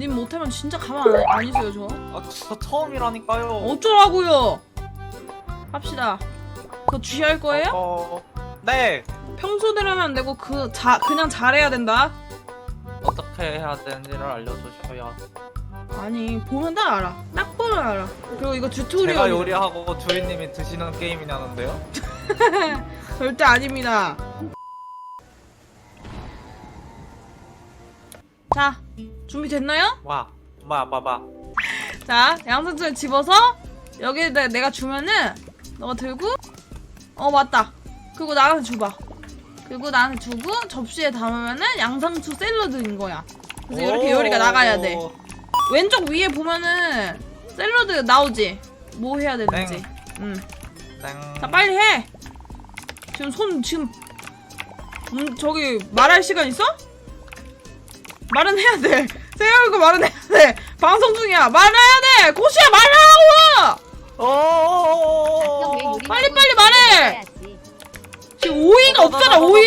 님 못하면 진짜 가만 안, 안 있어요 저. 아, 저 처음이라니까요. 어쩌라고요? 합시다. 그거 주시할 거예요? 어, 네. 평소대로 안 되고 그 자 그냥 잘해야 된다. 어떻게 해야 되는지를 알려주셔야. 아니 보면 딱 알아. 딱 보면 알아. 그리고 이거 튜토리얼 제가 요리하고 주인님이 드시는 게임이냐는데요? 절대 아닙니다. 자 준비됐나요? 와, 마, 마, 마. 자 양상추를 집어서 여기에다 내가 주면은 너가 들고 어 맞다. 그리고 나한테 줘봐. 그리고 나한테 주고 접시에 담으면은 양상추 샐러드인 거야. 그래서 이렇게 오. 요리가 나가야 돼. 왼쪽 위에 보면은 샐러드 나오지. 뭐 해야 되는지. 땡. 응. 땡. 자 빨리 해. 지금 손 지금 음 저기 말할 시간 있어? 말은 해야 돼. 세월고 말은 해야 돼. 방송 중이야. 말해야 돼. 고시야 말하라고. 오. 빨리, 빨리 말해! 지금 오이가 없잖아 오이.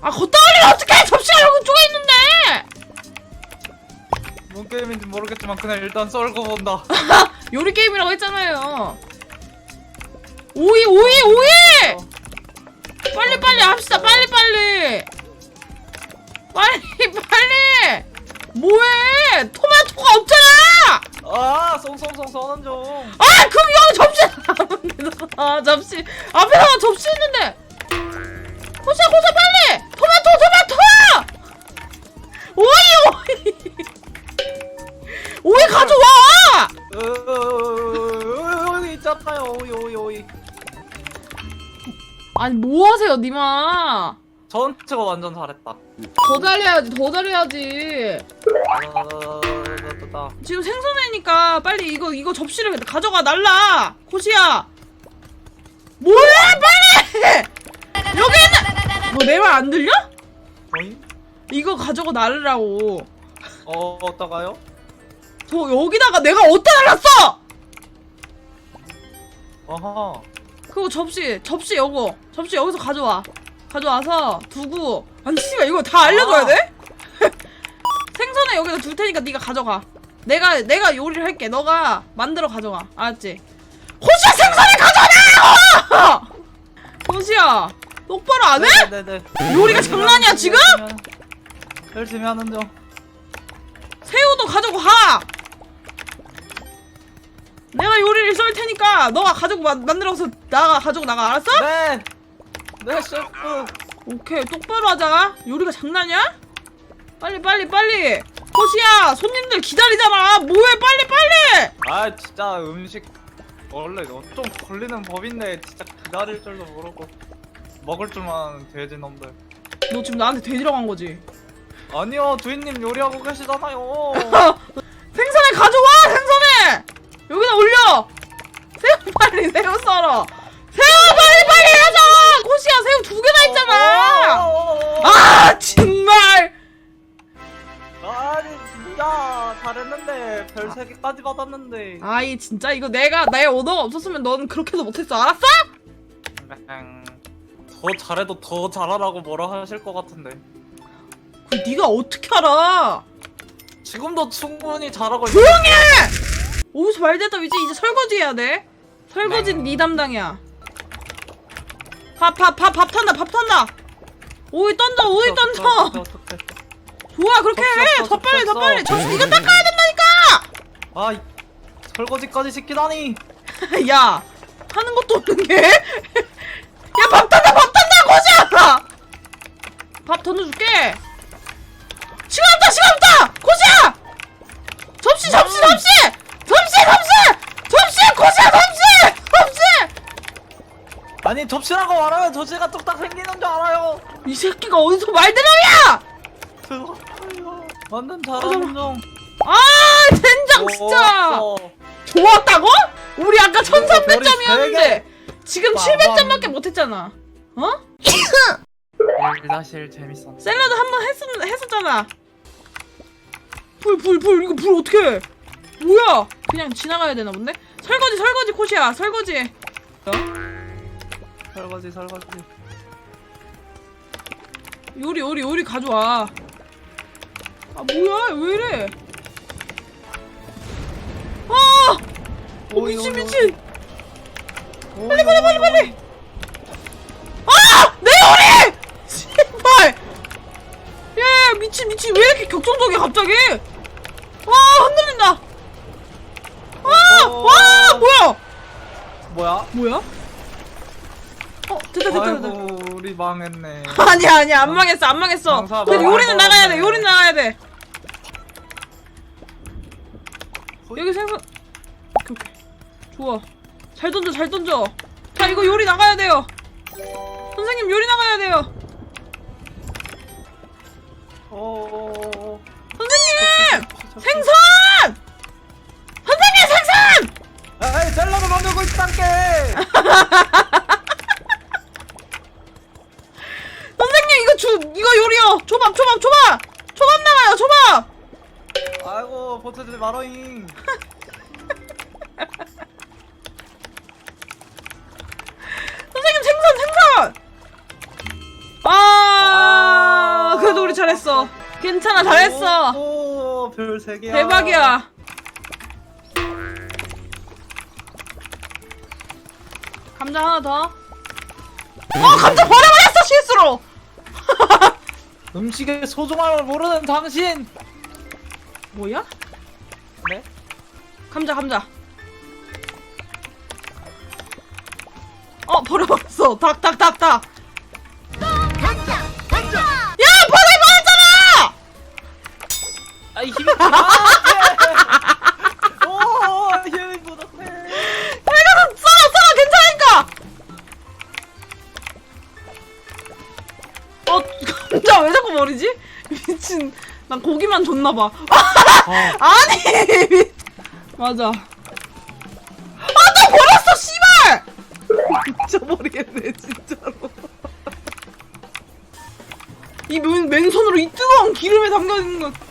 아 어떡해? 접시가 여기 쪽에 있는데. 뭔 게임인지 모르겠지만 그냥 일단 썰고 본다. 요리 게임이라고 했잖아요. 오이 오이 오이. 빨리 빨리 합시다. 빨리 빨리. 빨리 빨리. 뭐해? 토마토가 없잖아. 아, 송송송 중. 아 그럼 여기 접시. 아 접시 앞에다가 접시 있는데. 고사 고사 빨리. 토마토 토마토. 오이 오이. 오이 가져와. 여기 있잖아요. 오이, 오이, 오이. 아니 뭐 하세요 니마. 전체가 완전 잘했다. 더 잘해야지 더 잘해야지. 아, 지금 생선회니까 빨리 이거 이거 접시를 가져가 날라 코시야 뭐해 빨리 여기 있는 뭐내 말 안 들려? 어이? 이거 가져가 날으라고 어, 어따가요? 저 여기다가 내가 어디다 날랐어 어허. 그거 접시 접시 여거 접시 여기서 가져와 가져와서 두고 아니 씨발 이거 다 알려줘야 아. 돼? 생선회 여기다 둘 테니까 네가 가져가 내가 내가 요리를 할게 너가 만들어 가져가 알았지? 호시야 생선회 가져가라고! 호시야 똑바로 안 해? 네네네. 요리가 장난이야 지금? 열심히 하는 중. 새우도 가져가 내가 요리를 썰 테니까 너가 가지고 마- 만들어서 나가 가지고 나가 알았어? 네. 네 셰프. 오케이 똑바로 하자. 요리가 장난이야? 빨리 빨리 빨리. 호시야 손님들 기다리잖아. 뭐해? 빨리 빨리! 아 진짜 음식 원래. 좀 걸리는 법인데 진짜 기다릴 줄도 모르고. 먹을 줄만 아는 돼지 놈들. 너 지금 나한테 돼지라고 한 거지? 아니요 주인님 요리하고 계시잖아요. 생선에 가져와 생선에! 여기다 올려! 새우 빨리 새우 썰어 별세 개까지 받았는데. 아이 진짜 이거 내가 나의 오더가 없었으면 넌 그렇게도 못했어. 알았어? 음, 더 잘해도 더 잘하라고 뭐라 하실 것 같은데. 그 네가 어떻게 알아? 지금도 충분히 잘하고 조용히 어디서 말 대답 이제 이제 설거지 해야 돼. 설거지는 네. 네 담당이야. 밥 밥 밥 밥 탄다 밥 탄다. 오이 던져 오이 던져. 좋아 그렇게 해. 더 빨리 더 빨리. 접시 네가 닦아야 된다니까 아 이- 설거지까지 시키다니. 야 하는 것도 없는 게 야 밥 탄다 밥 탄다 고시야 밥 던져줄게. 시간 없다 시간 없다! 고시야! 접시 접시 접시! 접시 접시! 접시 고시야 접시! 접시! 아니 접시라고 말하면 접시가 뚝딱 생기는 줄 알아요. 이 새끼가 어디서 죄송해요. 완전 잘하는 중. 못했잖아 어? 일다실 재밌었네. 샐러드 한 번 했었, 했었잖아. 불, 불, 불, 이거 불 어떻게 뭐야? 그냥 지나가야 되나 본데? 설거지, 설거지, 코시야, 설거지. 설거지 설거지. 요리, 요리, 요리 가져와. 아 뭐야 왜 이래 아 어, 미친 미친 빨리 빨리 빨리 빨리. 미친, 미친. 왜 이렇게 격정적이야, 갑자기? 와, 흔들린다. 아! 어. 와, 뭐야? 뭐야? 뭐야? 어, 됐다, 됐다, 됐다. 아이고 우리 망했네. 아니야, 아니야. 안 망했어, 안 망했어. 장사 근데 요리는 나가야 돼. 요리는 나가야 돼. 여기 생선. 오케이, 오케이. 좋아. 잘 던져, 잘 던져. 자, 이거 요리 나가야 돼요. 선생님, 요리 나가야 돼요. 어. 선생님! 생선! 선생님 생선! 에이 셀러가 만들고 있단게. 잘했어. 괜찮아 잘했어. 오별세 개야. 대박이야. 감자 하나 더. 어 감자 버려버렸어 실수로. 음식의 소중함을 모르는 당신. 뭐야? 네? 감자 감자 어 버려버렸어 닭 닭 닭 닭 이 힘이. 아, 예. 오 힘이 부족해. 내가 썰어 썰어 괜찮으니까 어 감자 왜 자꾸 버리지 미친 난 고기만 줬나봐 어. 아니 미... 맞아 아또 버렸어 씨발 미쳐버리겠네 진짜로 이 맨, 맨손으로 이 뜨거운 기름에 담겨있는 건 간다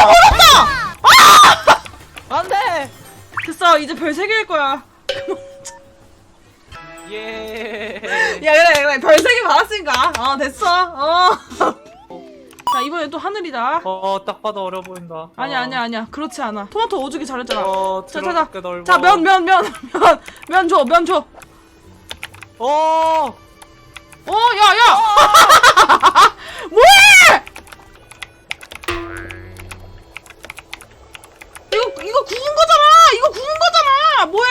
아 감자 버렸다! 안돼. 됐어 이제 별 3개일 거야 예. 야 그래 그래 별 3개 받았으니까 어 됐어 어. 자 이번에 또 하늘이다 어 딱 봐도 어려 보인다. 아니야 아니야 아니야 그렇지 않아 토마토 오죽이 잘했잖아 어 자 자자 드럽게 넓어. 자면 면 면 면 면 줘 면 줘 어. 어, 야, 야! 거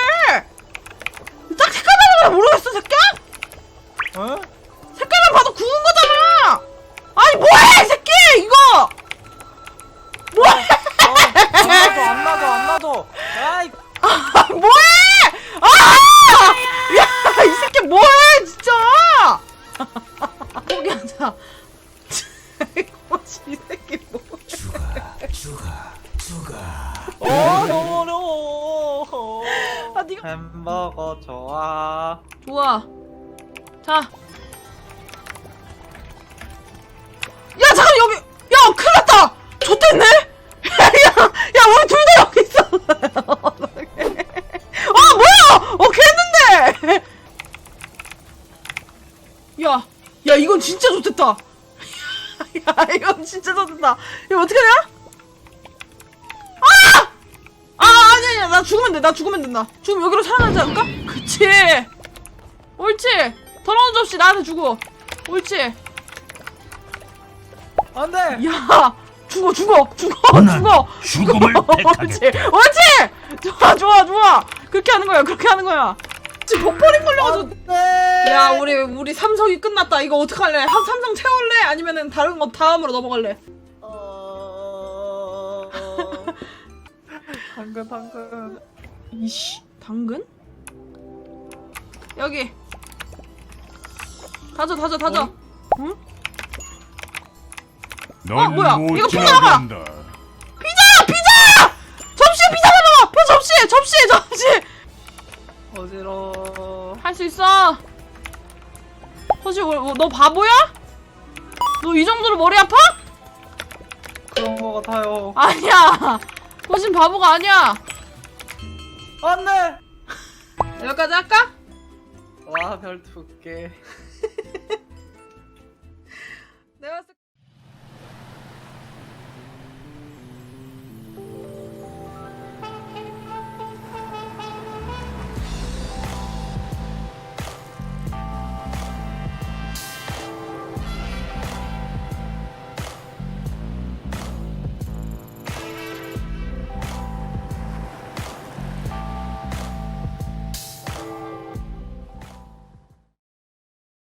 자. 야, 잠깐, 여기. 야, 큰일 났다! 좋댔네? 야, 야, 우리 둘 다 여기 있어. 아, 뭐야! 오케이 했는데! 야, 야, 이건 진짜 좋댔다. 야, 이건 진짜 좋댔다. 이거 어떻게 되냐? 아! 아, 아니, 아니야. 나 죽으면 돼. 나 죽으면 된다. 죽으면 여기로 살아나지 않을까? 그치. 옳지. 더러운 접시 나한테 주고. 옳지. 안돼. 야, 죽어, 죽어, 죽어, 난 죽어. 죽음을 죽어. 옳지. 옳지. 좋아, 좋아, 좋아. 그렇게 하는 거야. 그렇게 하는 거야. 지금 버퍼링 걸려가지고. 안돼. 야, 우리 우리 삼성이 끝났다. 이거 어떡할래? 한 삼성 채울래? 아니면은 다른 거 다음으로 넘어갈래? 어... 당근 당근. 이씨, 당근? 여기. 다져, 다져, 다져. 응? 넌 어, 뭐야? 못 이거 피자가! 지나간다. 피자! 피자! 접시에 피자 넣어! 표 접시에, 접시에, 접시. 어지러. 할 수 있어. 허시, 뭐, 너 바보야? 너 이 정도로 머리 아파? 그런 거 같아요. 아니야. 호신 바보가 아니야. 안돼. 여기까지 할까? 와 별 두 개.